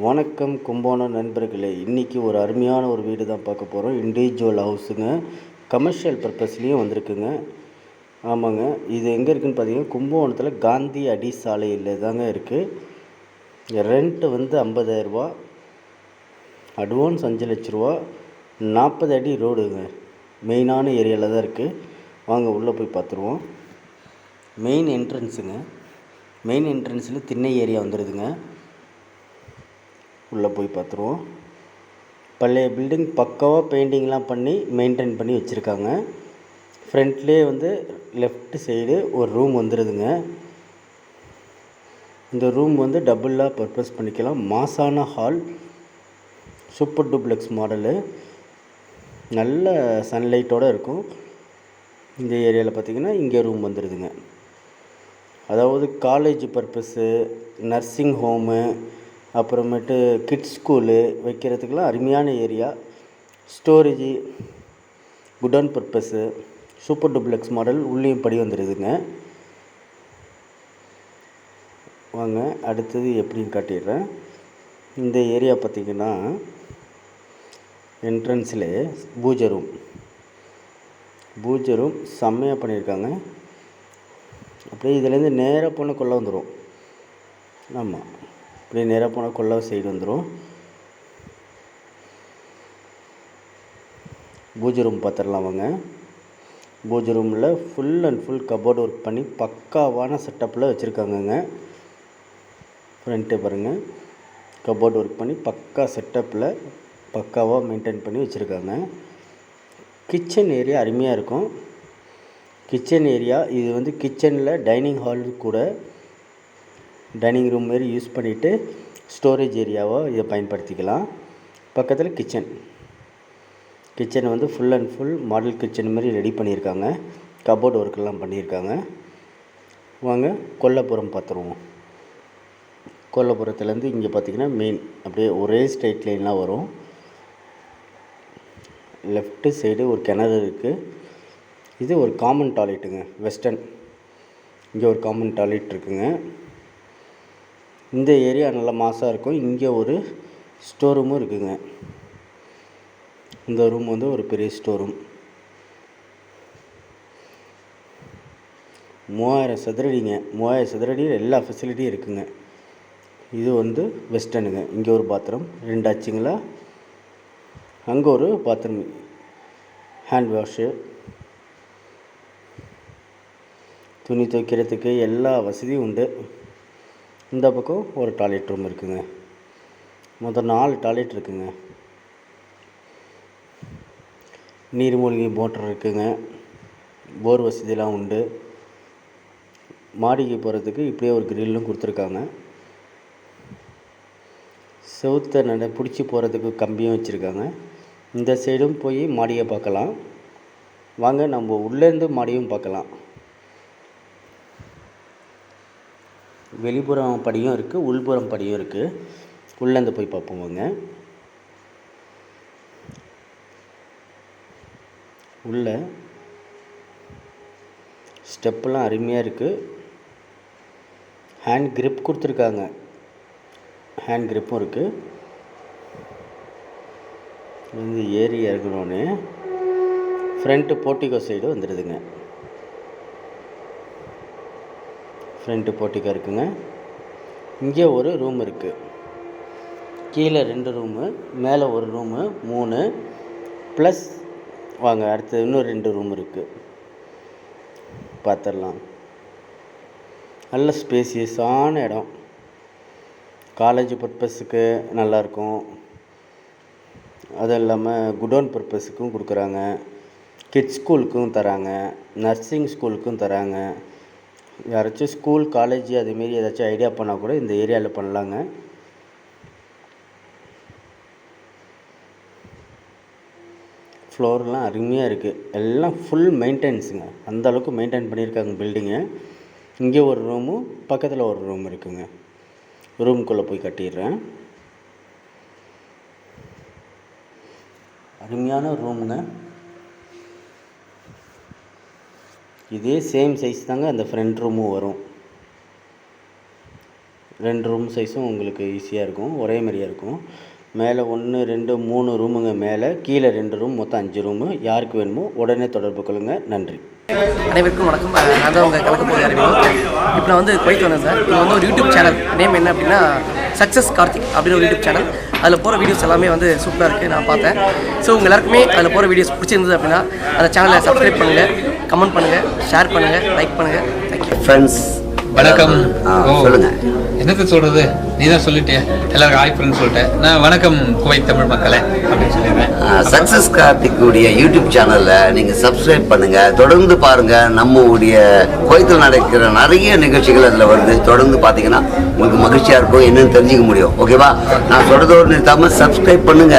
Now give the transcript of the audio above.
வணக்கம் கும்பகோணம் நண்பர்களே. இன்றைக்கி ஒரு அருமையான ஒரு வீடு தான் பார்க்க போகிறோம் இண்டிவிஜுவல் ஹவுஸுங்க கமர்ஷியல் பர்பஸ்லேயும் வந்திருக்குங்க. ஆமாங்க. இது எங்கே இருக்குதுன்னு பார்த்தீங்கன்னா கும்பகோணத்தில் காந்தி அடி சாலையில் தாங்க இருக்குது ரெண்ட்டு வந்து ஐம்பதாயிரரூபா அட்வான்ஸ் அஞ்சு லட்ச ரூபா. நாற்பது அடி ரோடுங்க மெயினான ஏரியாவில் தான் இருக்குது வாங்க உள்ளே போய் பார்த்துருவோம். மெயின் என்ட்ரன்ஸுங்க மெயின் என்ட்ரன்ஸில் திண்ணை ஏரியா வந்துடுதுங்க உள்ளே போய் பார்த்துருவோம். பழைய பில்டிங் பக்காவாக பெயிண்டிங்லாம் பண்ணி மெயின்டைன் பண்ணி வச்சுருக்காங்க. ஃப்ரண்ட்லேயே வந்து லெஃப்ட் சைடு ஒரு ரூம் வந்துடுதுங்க இந்த ரூம் வந்து டபுளாக பர்பஸ் பண்ணிக்கலாம். மாசான ஹால் சூப்பர் டூப்ளெக்ஸ் மாடலு நல்ல சன்லைட்டோடு இருக்கும். இந்த ஏரியாவில் பார்த்திங்கன்னா இங்கே ரூம் வந்துடுதுங்க அதாவது காலேஜ் பர்பஸ்ஸு நர்சிங் ஹோமு அப்புறமேட்டு கிட்ஸ் ஸ்கூலு வைக்கிறதுக்கெலாம் அருமையான area storage godown purpose super duplex model உள்ளேயும் படி வந்துடுதுங்க வாங்க அடுத்தது எப்படின்னு காட்டிடுறேன். இந்த ஏரியா பார்த்திங்கன்னா என்ட்ரன்ஸில் பூஜை ரூம் பூஜை ரூம் செம்மையாக பண்ணியிருக்காங்க. அப்படியே இதுலேருந்து நேராக பொண்ணு கொள்ள வந்துடும் ஆமாம் அப்படியே நேராக போனால் கொள்ள சைடு வந்துடும் பூஜை ரூம் பார்த்துடலாம் வாங்க. பூஜை ரூமில் full and full cupboard work பண்ணி பக்காவான செட்டப்பில் வச்சுருக்காங்கங்க. ஃப்ரண்ட்டு பாருங்கள் கபோர்டு ஒர்க் பண்ணி பக்கா செட்டப்பில் பக்காவாக மெயின்டைன் பண்ணி வச்சுருக்காங்க. கிச்சன் ஏரியா அருமையாக இருக்கும். கிச்சன் ஏரியா இது வந்து கிச்சனில் டைனிங் ஹால் கூட டைனிங் ரூம் மாரி யூஸ் பண்ணிவிட்டு ஸ்டோரேஜ் ஏரியாவோ இதை பயன்படுத்திக்கலாம். பக்கத்தில் கிச்சன் கிச்சன் வந்து full and full model kitchen மாதிரி ரெடி பண்ணியிருக்காங்க கபோர்டு ஒர்க்கெல்லாம் பண்ணியிருக்காங்க வாங்க கொல்லப்புறம் பார்த்துருவோம் கொல்லப்புறத்துலேருந்து இங்கே பார்த்திங்கன்னா மெயின் அப்படியே ஒரே ஸ்ட்ரைட் லைன்லாம் வரும். லெஃப்ட்டு சைடு ஒரு கிணறு இருக்குது இது ஒரு காமன் டாய்லெட்டுங்க வெஸ்டர்ன் இங்கே ஒரு காமன் டாய்லெட் இருக்குங்க. இந்த ஏரியா நல்லா மாசாக இருக்கும். இங்கே ஒரு ஸ்டோர் ரூமும் இருக்குங்க. இந்த ரூம் வந்து ஒரு பெரிய ஸ்டோர் ரூம் மூவாயிரம் சதுரடிங்க. மூவாயிரம் சதுரடியில் எல்லா ஃபெசிலிட்டியும் இருக்குதுங்க இது வந்து வெஸ்டர்னுங்க இங்கே ஒரு பாத்ரூம் ரெண்டு ஆச்சுங்களா? அங்கே ஒரு பாத்ரூம் ஹேண்ட் வாஷு துணி துவைக்கிறதுக்கு எல்லா வசதியும் உண்டு. இந்த பக்கம் ஒரு டாய்லெட் ரூம் இருக்குங்க. மொத்தம் நாலு டாய்லெட் இருக்குங்க. நீர்மூழ்கி மோட்டர் இருக்குங்க. போர் வசதியெலாம் உண்டு. மாடிக்கு போகிறதுக்கு இப்படியே ஒரு கிரில்லும் கொடுத்துருக்காங்க. செவுத்த நட பிடிச்சி போகிறதுக்கு கம்பியும் வச்சுருக்காங்க. இந்த சைடும் போய் மாடியை பார்க்கலாம். வாங்க நம்ம உள்ளேருந்து மாடியும் பார்க்கலாம். வெளிப்புறம் படியும் இருக்குது உள்புறம் படியும் இருக்குது உள்ளேருந்து போய் பார்ப்போங்க உள்ள ஸ்டெப்பெல்லாம் அருமையாக இருக்குது ஹேண்ட் கிரிப் கொடுத்துருக்காங்க. ஹேண்ட் கிரிப்பும் இருக்குது வந்து ஏறி இறங்கணுன்னு ஃப்ரண்ட்டு போர்ட்டிகோ சைடு வந்துடுதுங்க ஃப்ரண்ட்டு போர்ட்டிகோ இருக்குங்க. இங்கே ஒரு ரூம் இருக்குது கீழே ரெண்டு ரூமு மேலே ஒரு ரூமு மூணு ப்ளஸ் வாங்க அடுத்து இன்னும் ரெண்டு ரூம் இருக்குது பார்த்துடலாம் நல்ல ஸ்பேசியஸான இடம். காலேஜ் பர்பஸுக்கு நல்லாயிருக்கும் அதுவும் இல்லாமல் குடோன் பர்பஸுக்கும் கொடுக்குறாங்க. கிட்ஸ் ஸ்கூலுக்கும் தராங்க. நர்சிங் ஸ்கூலுக்கும் தராங்க. யாராச்சும் ஸ்கூல் காலேஜ் அதுமாரி ஏதாச்சும் ஐடியா பண்ணால் கூட இந்த ஏரியாவில் பண்ணலாங்க. ஃப்ளோர்லாம் அருமையாக இருக்குது எல்லாம் ஃபுல் மெயின்டெனன்ஸுங்க அந்த அளவுக்கு மெயின்டைன் பண்ணியிருக்காங்க பில்டிங்கு இங்கே ஒரு ரூமும் பக்கத்தில் ஒரு ரூம் இருக்குங்க. ரூம்குள்ளே போய் கட்டிடுறேன். அருமையான ரூமுங்க இதே சேம் சைஸ் தாங்க அந்த ஃப்ரண்ட் ரூமும் வரும். ரெண்டு ரூம் சைஸும் உங்களுக்கு ஈஸியாக இருக்கும் ஒரே மாதிரியாக இருக்கும். மேலே ஒன்று ரெண்டு மூணு ரூமுங்க மேலே கீழே ரெண்டு ரூம் மொத்தம் அஞ்சு ரூமு யாருக்கு வேணுமோ உடனே தொடர்பு கொள்ளுங்கள் நன்றி. அனைவருக்கும் வணக்கம். நான் தான் உங்கள் கலக்க போகிற இப்போ நான் வந்து குவைத் வந்தேன் சார். இது வந்து ஒரு யூடியூப் சேனல் நேம் என்ன அப்படின்னா சக்ஸஸ் கார்த்திக் அப்படின்னு ஒரு யூடியூப் சேனல் அதில் போகிற வீடியோஸ் எல்லாமே வந்து சூப்பராக இருக்குது நான் பார்த்தேன். ஸோ உங்கள் எல்லாருக்குமே அதில் போகிற வீடியோஸ் பிடிச்சிருந்தது அப்படின்னா அந்த சேனலை சப்ஸ்கிரைப் பண்ணுங்கள் கமெண்ட் பண்ணுங்கள் ஷேர் பண்ணுங்கள் லைக் பண்ணுங்கள் தேங்க்யூ ஃப்ரெண்ட்ஸ் வணக்கம். சொல்லுங்க. என்னத்த சொல்றது? நீ தான் சொல்லிட்டிய? எல்லாருக்கும் ஹாய் ஃப்ரெண்ட் சொல்லிட்டேன். நான் வணக்கம் குவைத் தமிழ் மக்களே அப்படின்னு சொல்லிடுறேன். சக்சஸ் கார்த்திக்குடைய யூடியூப் சேனல்ல நீங்க சப்ஸ்கிரைப் பண்ணுங்க. தொடர்ந்து பாருங்க. நம்ம உடைய கோயத்தில் நடக்கிற நிறைய நிகழ்ச்சிகள் அதுல வருது. தொடர்ந்து பாத்தீங்கன்னா உங்களுக்கு மகிழ்ச்சியா இருக்கும் என்னன்னு தெரிஞ்சுக்க முடியும். ஓகேவா நான் சொல்றதோடு நிறுத்தாம சப்ஸ்கிரைப் பண்ணுங்க.